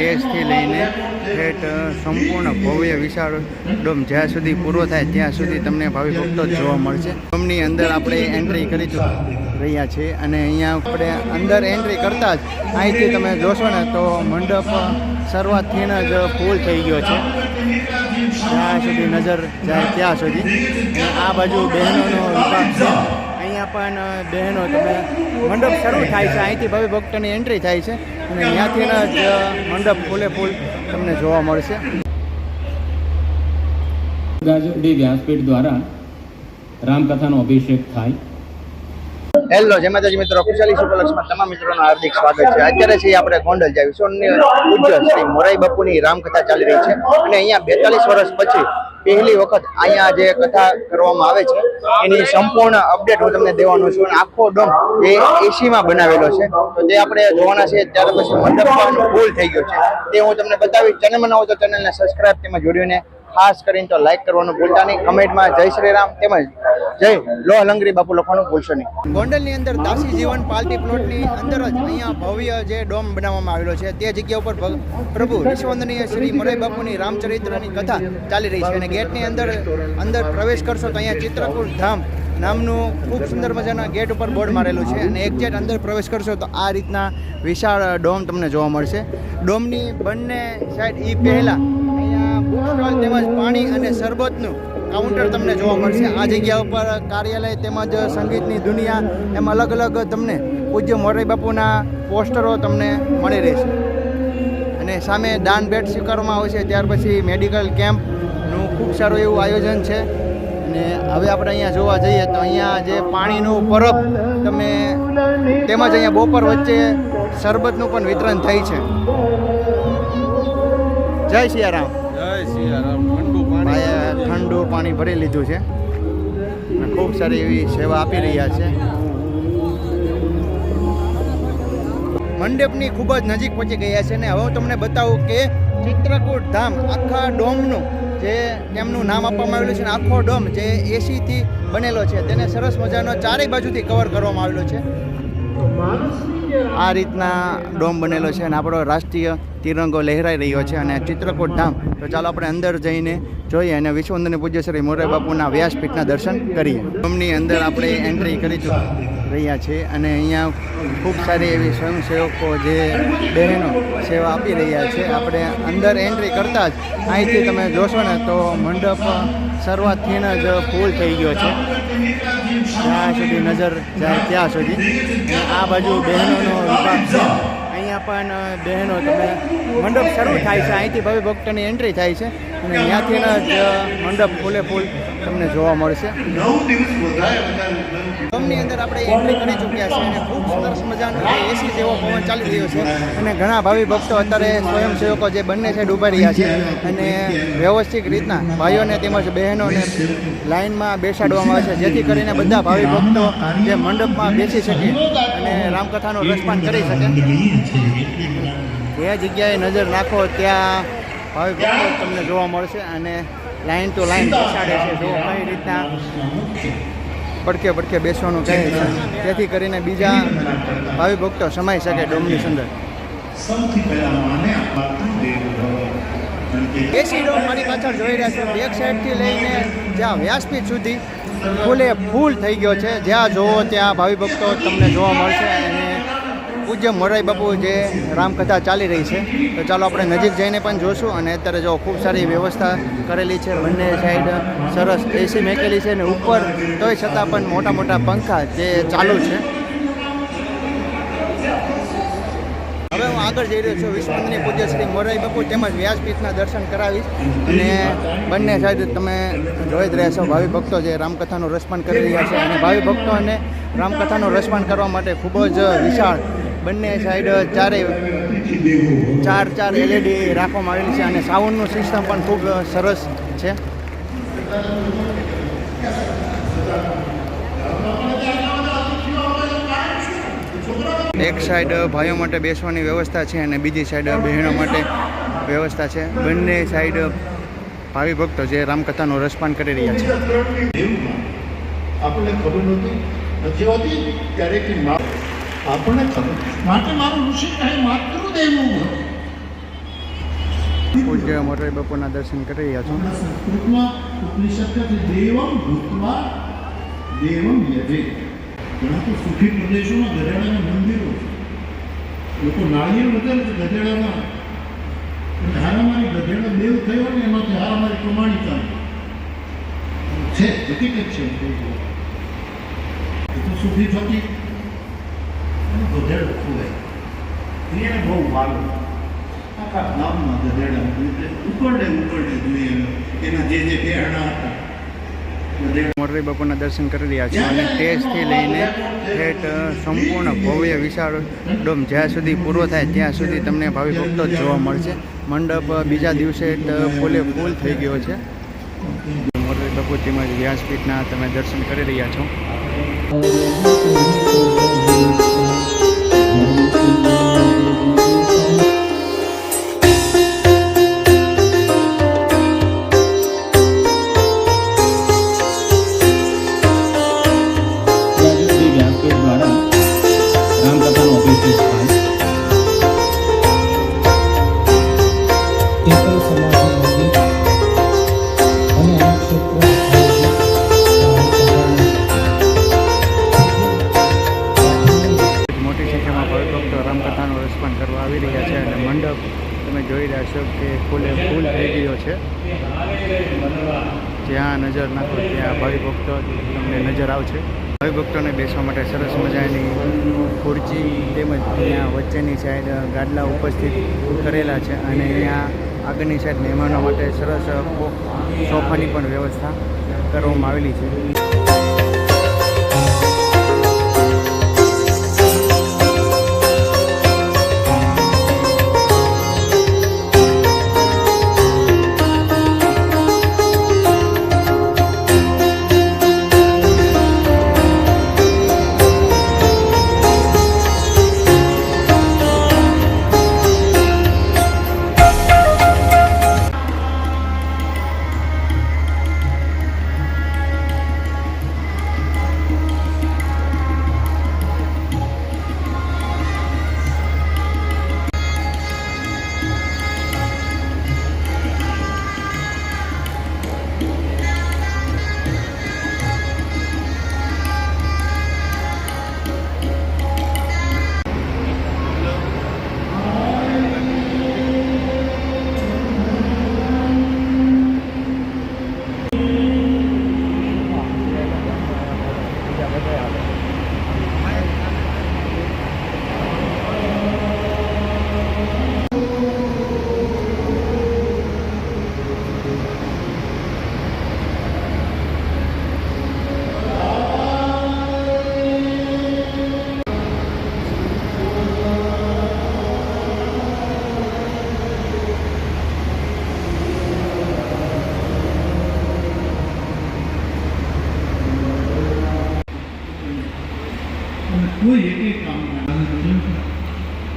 સ્ટેજથી લઈને ઠેઠ સંપૂર્ણ ભવ્ય વિશાળ ડોમ જ્યાં સુધી પૂરો થાય ત્યાં સુધી તમને ભાવિ ભક્તો જ જોવા મળશે. ડોમની અંદર આપણે એન્ટ્રી કરી રહ્યા છીએ અને અહીંયા આપણે અંદર એન્ટ્રી કરતાં જ અહીંથી તમે જોશો ને તો મંડપ શરૂઆતથી જ ફૂલ થઈ ગયો છે. જ્યાં સુધી નજર જાય ત્યાં સુધી. આ બાજુ બહેનોનો વિભાગ અહીંયા પણ બહેનો તમે મંડપ શરૂ થાય છે. અહીંથી ભવ્ય ભક્તોની એન્ટ્રી થાય છે. અને ત્યાંથી જ મંડપ ફૂલે ફૂલ તમને જોવા મળશે. ગાજરડી વ્યાસપીઠ દ્વારા રામકથાનો અભિષેક થાય. હેલો જય માતાજી મિત્રો. કુશાલી સુપરલક્ષમાં તમામ મિત્રોનું હાર્દિક સ્વાગત છે. અત્યારે છે આપણે ગોંડલ જાય વિશ્વની પૂજ્ય શ્રી મોરાઈ બાપુની રામકથા ચાલી રહી છે. અને અહીંયા બેતાલીસ વર્ષ પછી પહેલી વખત અહીંયા જે કથા કરવામાં આવે છે, એની સંપૂર્ણ અપડેટ હું તમને દેવાનો છું. અને આખો ડોમ એ એસીમાં બનાવેલો છે. તો તે આપણે જોવાના છે ત્યાર પછી મંડપ પણ ફૂલ થઈ ગયો છે. તે હું તમને બતાવીશ. ચેનલ બનાવો તો ચેનલને સબસ્ક્રાઇબ તેમાં જોડીને ખાસ કરીને તો લાઈક કરવાનું ભૂલતા નહીં. કમેન્ટમાં જય શ્રી રામ તેમજ લો અલંગરી બાપુ લખવાનું ભૂલશો નહીં. ગોંડલની અંદર દાસી જીવન પાલટી પ્લોટની અંદર જ અહીંયા ભવ્ય જે ડોમ બનાવવામાં આવેલો છે, તે જગ્યા ઉપર પ્રભુ વિશ્વવંદનીય શ્રી મોરાઈ બાપુની રામચરિત્રની કથા ચાલી રહી છે અને ગેટની અંદર અંદર પ્રવેશ કરશો તો અહીંયા ચિત્રકૂટ ધામ નામનું ખૂબ સુંદર મજાના ગેટ ઉપર બોર્ડ મારેલું છે અને એક જેટ અંદર પ્રવેશ કરશો તો આ રીતના વિશાળ ડોમ તમને જોવા મળશે. ડોમની બંને સાઈડ એ પહેલાં અહીંયા તેમજ પાણી અને શરબતનું કાઉન્ટર તમને જોવા મળશે. આ જગ્યા ઉપર કાર્યાલય તેમજ સંગીતની દુનિયા એમ અલગ અલગ તમને પૂજ્ય મોરારી બાપુના પોસ્ટરો તમને મળી રહેશે. અને સામે દાન ભેટ સ્વીકારવામાં આવશે ત્યાર પછી મેડિકલ કેમ્પનું ખૂબ સારું એવું આયોજન છે. અને હવે આપણે અહીંયા જોવા જઈએ તો અહીંયા જે પાણીનું પરબ તમે તેમજ અહીંયા બપોર વચ્ચે શરબતનું પણ વિતરણ થઈ છે. જય સિયારામ. જય સિયારામ. ઠંડુ ઠંડુ પાણી ભરી લીધું છે. ખૂબ સારી એવી સેવા આપી રહ્યા છે. મંડપની ખૂબ જ નજીક પહોંચી ગયા છે ને હવે હું તમને બતાવું કે ચિત્રકૂટ ધામ આખા ડોમનું જે તેમનું નામ આપવામાં આવેલું છે અને આખો ડોમ જે એસીથી બનેલો છે, તેને સરસ મજાનો ચારેય બાજુથી કવર કરવામાં આવેલો છે. આ રીતના ડોમ બનેલો છે અને આપણો રાષ્ટ્રીય તિરંગો લહેરાઈ રહ્યો છે અને ચિત્રકૂટ ધામ. તો ચાલો આપણે અંદર જઈને જોઈએ અને વિશ્વવંદન પૂજ્ય શ્રી મોરારી બાપુના વ્યાસપીઠના દર્શન કરીએ. ડોમની અંદર આપણે એન્ટ્રી કરી રહ્યા છીએ અને અહીંયા ખૂબ સારી એવી સ્વયંસેવકો જે બહેનો સેવા આપી રહ્યા છે. આપણે અંદર એન્ટ્રી કરતાં જ અહીંથી તમે જોશો ને તો મંડપ શરૂઆતથી જ ફૂલ થઈ ગયો છે. જ્યાં સુધી નજર જાય ત્યાં સુધી. આ બાજુ બહેનોનો વિભાગ છે. અહીંયા પણ બહેનો, તમે, મંડપ શરૂ થાય છે. અહીંથી ભવ્ય ભક્તોની એન્ટ્રી થાય છે. અને અહીંયાથી જ મંડપ ફૂલે ફૂલ. તમને જોવા મળશે. ડોમની અંદર આપણે એન્ટ્રી કરી ચૂક્યા છે અને ખૂબ સરસ મજાનો એસી જેવો પવન ચાલી રહ્યો છે. અને ઘણા ભાવિ ભક્તો અત્યારે સ્વયંસેવકો જે બંને સાઈડ ઊભા રહ્યા છે અને વ્યવસ્થિત રીતના ભાઈઓને તેમજ બહેનોને લાઇનમાં બેસાડવામાં આવે છે. જેથી કરીને બધા ભાવિ ભક્તો જે મંડપમાં બેસી શકે અને રામકથાનું રસપાન કરી શકે. જે જગ્યાએ નજર નાખો ત્યાં ભાવિ ભક્તો તમને જોવા મળશે અને લાઈન ટુ લાઈન બેસાડે છે. જો કઈ રીતના પડકે પડકે બેસવાનું કહે છે. તેથી કરીને બીજા ભાવિ ભક્તો સમાઈ શકે ડોમની અંદર. એસી ડોમ મારી પાછળ જોઈ રહ્યા છો. બેક સાઈડથી લઈને જ્યાં વ્યાસપીઠ સુધી ફૂલે ફૂલ થઈ ગયો છે. જ્યાં જોવો ત્યાં ભાવિ ભક્તો તમને જોવા મળશે. પૂજ્ય મોરાઈ બાપુ જે રામકથા ચાલી રહી છે, તો ચાલો આપણે નજીક જઈને પણ જોશું અને અત્યારે જો ખૂબ સારી વ્યવસ્થા કરેલી છે, બંને સાઈડ સરસ એસી મેકેલી છે અને ઉપર તોય છતાં પણ મોટા મોટા પંખા જે ચાલુ છે. હવે હું આગળ જઈ રહ્યો છું વિશ્વંદની પૂજ્ય શ્રી મોરાઈ બાપુ તેમજ વ્યાસપીઠના દર્શન કરાવીશ. અને બંને સાઈડ તમે જોઈ જ રહ્યા છો, ભાવિ ભક્તો જે રામકથાનું રસપાન કરી રહ્યા છે. અને ભાવિ ભક્તોને રામકથાનું રસપાન કરવા માટે ખૂબ જ વિશાળ બંને સાઈડ ચારે ચાર ચાર એલઈડી રાખવામાં આવેલી છે અને સાઉન્ડનું સિસ્ટમ પણ ખૂબ સરસ છે. એક સાઈડ ભાઈઓ માટે બેસવાની વ્યવસ્થા છે અને બીજી સાઈડ બહેનો માટે વ્યવસ્થા છે. બંને સાઈડ ભાવિ ભક્તો જે રામકથાનું રસપાન કરી રહ્યા છે. આપણને ખબર નહોતી? નથી હોતી? ત્યારે આપણને ખબર. માટે મારું ઋષિ કહે માતૃદેવનું ઘર પૂજ્ય મોરારી બાપુના દર્શન કરી રહ્યા છો? સંસ્કૃતમાં ઉપનિષદ દેવમ ભૂતવા દેવમ યજે. ઘણા તો સુખી પ્રદેશોમાં ગધેડાના મંદિરો લોકો નાળિયેર વધારે છે ગધેડાના હારામારી ગધેડા દેવ થયો ને એમાંથી હારામારી ચાલે. છે હકીકત છે. એ તો સુખી થતી અને ગધેડો ખોવાય એને બહુ વાલો આખા ગામમાં ગધેડા એટલે ઉકળડે ઉકરડે જોઈએ એના જે જે પહેરણા હતા મોરલી બાપુના દર્શન કરી રહ્યા છો. અને તેજથી લઈને ઠેઠ સંપૂર્ણ ભવ્ય વિશાળ ડોમ જ્યાં સુધી પૂરો થાય ત્યાં સુધી તમને ભાવિ ભક્તો જ જોવા મળશે. મંડપ બીજા દિવસે ફૂલે ફૂલ થઈ ગયો છે. મોરલી બાપુ તેમજ વ્યાસપીઠના તમે દર્શન કરી રહ્યા છો. મોટી સંખ્યામાં ભાવિ ભક્તો રામકથાનું રસપાન કરવા આવી રહ્યા છે અને મંડપ તમે જોઈ રહ્યા છો કે ફૂલે ફૂલ થઈ ગયો છે. જ્યાં નજર નાખો ત્યાં ભાવિભક્તો તમને નજર આવશે. ભાવિભક્તોને બેસવા માટે સરસ મજાની ખુરચી તેમજ ત્યાં વચ્ચેની સાઈડ ગાદલા ઉપસ્થિત કરેલા છે અને અહીંયા આગળની સાઈડ મહેમાનો માટે સરસ સોફાની પણ વ્યવસ્થા કરવામાં આવેલી છે.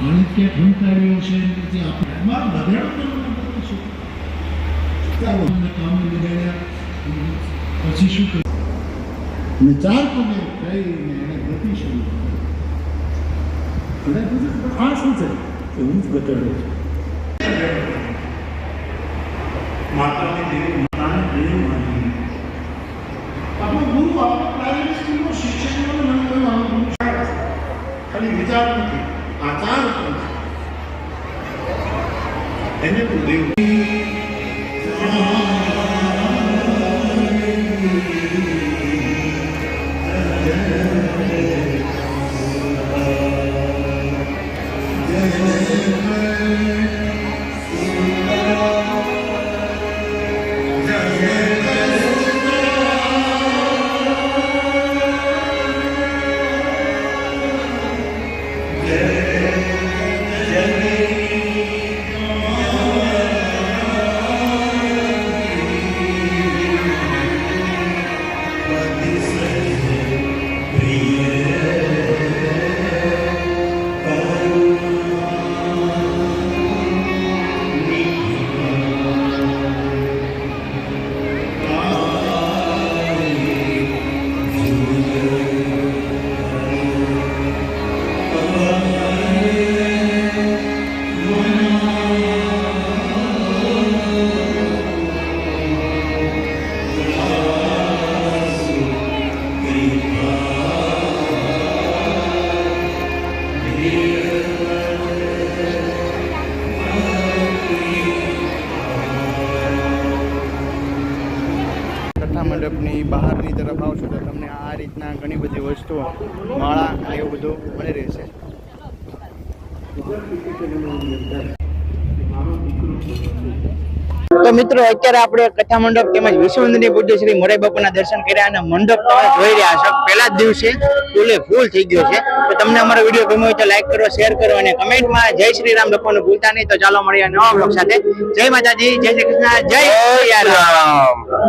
ક્યાં ઠંકાવ્યો છે પછી આપણે શું ચાલો અમને કામે લગાડ્યા પછી શું કર્યું અને ચાર પગે થઈને એને ગતિ શરૂ કરી. અને આ શું છે? કે હું જ ગધેડો છું. માતાને દેવ માતાને દેવ માની આપણો ગુરુ આપણે શિક્ષકોને. ખાલી વિચાર નથી. Amen. તો મિત્રો અત્યારે આપણે કથા મંડપ તેમજ વિશ્વમંદિરની પૂજ્ય શ્રી મોરાઈ બાપુના દર્શન કર્યા અને મંડપ તમે જોઈ રહ્યા છો. પહેલા જ દિવસે ફૂલે ફૂલ થઈ ગયો છે. તો તમને અમારો વીડિયો ગમ્યો હોય તો લાઈક કરો શેર કરો અને કમેન્ટમાં જય શ્રી રામ લખવાનું ભૂલતા નહીં. તો ચાલો મળીએ નવા બ્લોગ સાથે. જય માતાજી જય શ્રી કૃષ્ણ જય રામ.